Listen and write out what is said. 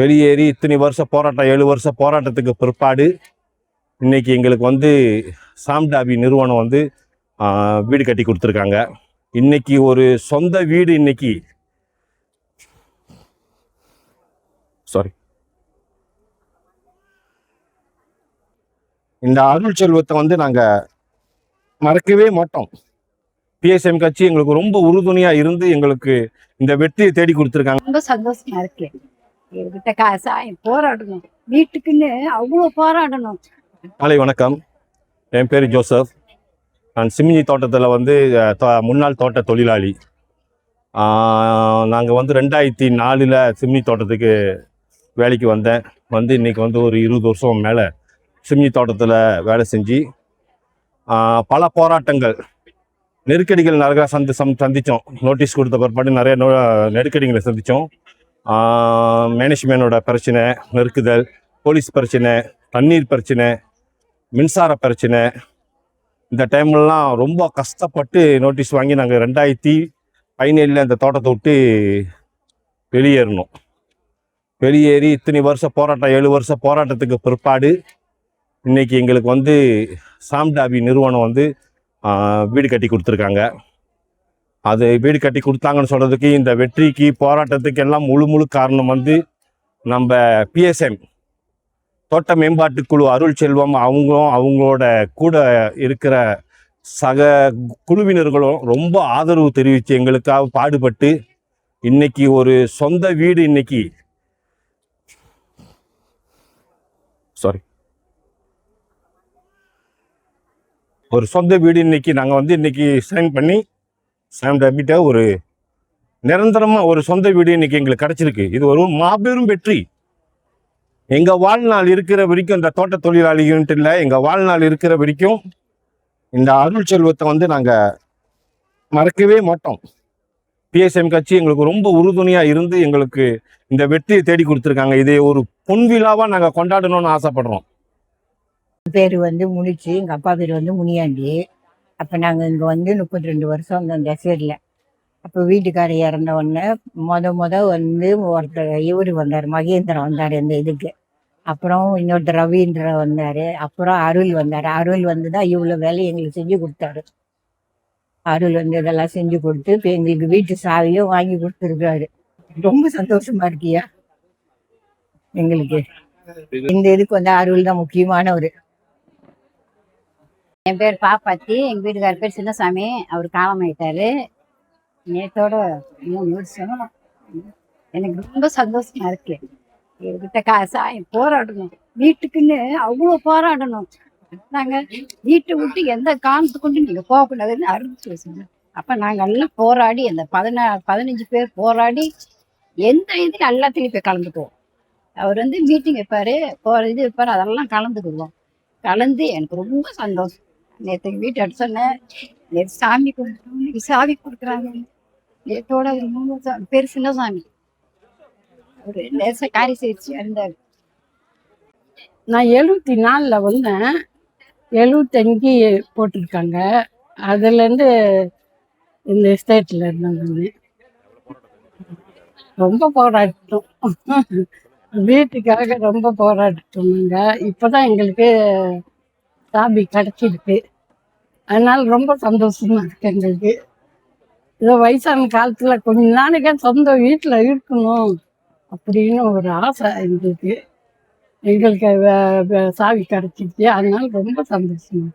வெளியேறி இத்தனை வருஷம் போராட்டம் ஏழு வருஷம் போராட்டத்துக்கு பிற்பாடு இன்னைக்கு எங்களுக்கு வந்து சாம்டாபி நிறுவனம் வந்து வீடு கட்டி கொடுத்துருக்காங்க. இன்னைக்கு ஒரு சொந்த வீடு இன்னைக்கு. சாரி இந்த அருள் செல்வத்தை வந்து நாங்கள் மறக்கவே மாட்டோம். பிஎஸ்எம் கட்சி எங்களுக்கு ரொம்ப உறுதுணையா இருந்து எங்களுக்கு இந்த வெற்றியை தேடி கொடுத்துருக்காங்க. ரொம்ப சந்தோஷமா இருக்கு. இவர்கிட்ட காசா? போராடணும். வீட்டுக்குன்னு அவ்வளோ போராடணும். காலை வணக்கம். என் பேர் ஜோசப். நான் சிமிஞ்சி தோட்டத்தில் வந்து தோ- முன்னாள் தோட்ட தொழிலாளி. நாங்கள் வந்து ரெண்டாயிரத்தி நாலில் சிமிஞ்சி தோட்டத்துக்கு வேலைக்கு வந்தேன். வந்து இன்னைக்கு வந்து ஒரு இருபது வருஷம் மேலே சிமிஞ்சி தோட்டத்தில் வேலை செஞ்சு பல போராட்டங்கள். நெருக்கடிகள் நிறையா சந்தி சம் சந்தித்தோம் நோட்டீஸ் கொடுத்த பிற்பாடு நிறைய நோ நெருக்கடிகளை சந்தித்தோம் மேனேஜ்மெண்டோட பிரச்சனை நெருக்குதல் போலீஸ் பிரச்சனை தண்ணீர் பிரச்சனை மின்சார பிரச்சனை. இந்த டைம்லலாம் ரொம்ப கஷ்டப்பட்டு நோட்டீஸ் வாங்கி நாங்கள் ரெண்டாயிரத்தி பதினேழில் இந்த தோட்டத்தை விட்டு வெளியேறணும். வெளியேறி இத்தனை வருஷம் போராட்டம் ஏழு வருஷம் போராட்டத்துக்கு பிற்பாடு இன்னைக்கு எங்களுக்கு வந்து சாம்டாபி நிறுவனம் வந்து வீடு கட்டி கொடுத்துருக்காங்க. அது வீடு கட்டி கொடுத்தாங்கன்னு சொல்கிறதுக்கு இந்த வெற்றிக்கு போராட்டத்துக்கு எல்லாம் முழு முழு காரணம் வந்து நம்ம பிஎஸ்எம் தோட்ட மேம்பாட்டு குழு அருள் செல்வம் அவங்களும் அவங்களோட கூட இருக்கிற சக குழுவினர்களும் ரொம்ப ஆதரவு தெரிவித்து எங்களுக்காக பாடுபட்டு இன்னைக்கு ஒரு சொந்த வீடு இன்னைக்கு. சாரி ஒரு சொந்த வீடு இன்னைக்கு நாங்கள் வந்து இன்னைக்கு சைன் பண்ணி சாம் டபிட்ட ஒரு நிரந்தரமாக ஒரு சொந்த வீடு இன்னைக்கு எங்களுக்கு கிடைச்சிருக்கு. இது ஒரு மாபெரும் வெற்றி. எங்கள் வாழ்நாள் இருக்கிற வரைக்கும் இந்த தோட்ட தொழிலாளிகள்ட்டு இல்லை எங்கள் வாழ்நாள் இருக்கிற வரைக்கும் இந்த அருள் செல்வத்தை வந்து நாங்கள் மறக்கவே மாட்டோம். பிஎஸ்எம் கட்சி எங்களுக்கு ரொம்ப உறுதுணையாக இருந்து எங்களுக்கு இந்த வெற்றியை தேடி கொடுத்துருக்காங்க. இதை ஒரு பொன் விழாவாக நாங்கள் கொண்டாடணும்னு ஆசைப்படுறோம். பேர் வந்து முனிச்சு எங்கள் அப்பா பேர் வந்து முனியாண்டி. அப்போ நாங்கள் இங்கே வந்து முப்பத்தி ரெண்டு வருஷம் வந்தோம் இந்த அப்போ வீட்டுக்காரர் இறந்த உடனே மொத மொத வந்து ஒருத்தர் இவர் வந்தார் மகேந்திரன் வந்தார் இந்த இதுக்கு. அப்புறம் இன்னொருத்தர் ரவீந்திரன் வந்தார் அப்புறம் அருள் வந்தார். அருள் வந்து தான் இவ்வளோ வேலை எங்களுக்கு செஞ்சு கொடுத்தாரு. அருள் வந்து இதெல்லாம் செஞ்சு கொடுத்து இப்போ எங்களுக்கு வீட்டு சாவியும் வாங்கி கொடுத்துருக்காரு. ரொம்ப சந்தோஷமா இருக்கியா? எங்களுக்கு. இந்த இதுக்கு வந்து அருள் தான் முக்கியமானவர். என் பேர் பாப்பாத்தி. எங்கள் வீட்டுக்கார பேர் சின்னசாமி. அவர் காலமாயிட்டாரு நேத்தோட மூணு வருஷம் எனக்கு ரொம்ப சந்தோஷமா இருக்கு. இவர்கிட்ட காசா போராடணும். வீட்டுக்குன்னு அவ்வளோ போராடணும். நாங்க வீட்டை விட்டு எந்த காரணத்துக்கு கொண்டு நீங்க போகக்கூடாதுன்னு அறிவிச்சு வச்சுங்க அப்ப நாங்க எல்லாம் போராடி அந்த பதினா பதினஞ்சு பேர் போராடி எந்த இதுல எல்லாத்துலயும் போய் கலந்துக்குவோம். அவர் வந்து மீட்டிங் வைப்பாரு போற இது வைப்பாரு அதெல்லாம் கலந்துக்குவோம். கலந்து எனக்கு ரொம்ப சந்தோஷம். நேற்று வீட்டு சொன்னேன் நேற்று சாமி கொடுக்குறோம் இன்னைக்கு சாமி கொடுக்குறாங்க. நேற்றோட ஒரு மூணு சா- சின்ன சாமி. ஒரு நேச காரி சேர்ச்சி இருந்தார் நான் எழுபத்தி நாலில் வந்தேன். எழுபத்தஞ்சு போட்டிருக்காங்க. அதுலேருந்து இந்த ஸ்டேட்டில் இருந்தேன் நான். ரொம்ப போராட்டம் வீட்டுக்காக ரொம்ப போராடிட்டோம் நாங்கள் இப்போ தான் எங்களுக்கு சாபி கிடச்சிருக்கு. அதனால் ரொம்ப சந்தோஷமா இருக்கு எங்களுக்கு. இதோ வயசான காலத்தில் கொஞ்ச நாளைக்கே சொந்த வீட்டில் இருக்கணும் அப்படின்னு ஒரு ஆசை எங்களுக்கு. எங்களுக்கு சாவி கிடச்சிச்சு அதனால ரொம்ப சந்தோஷம்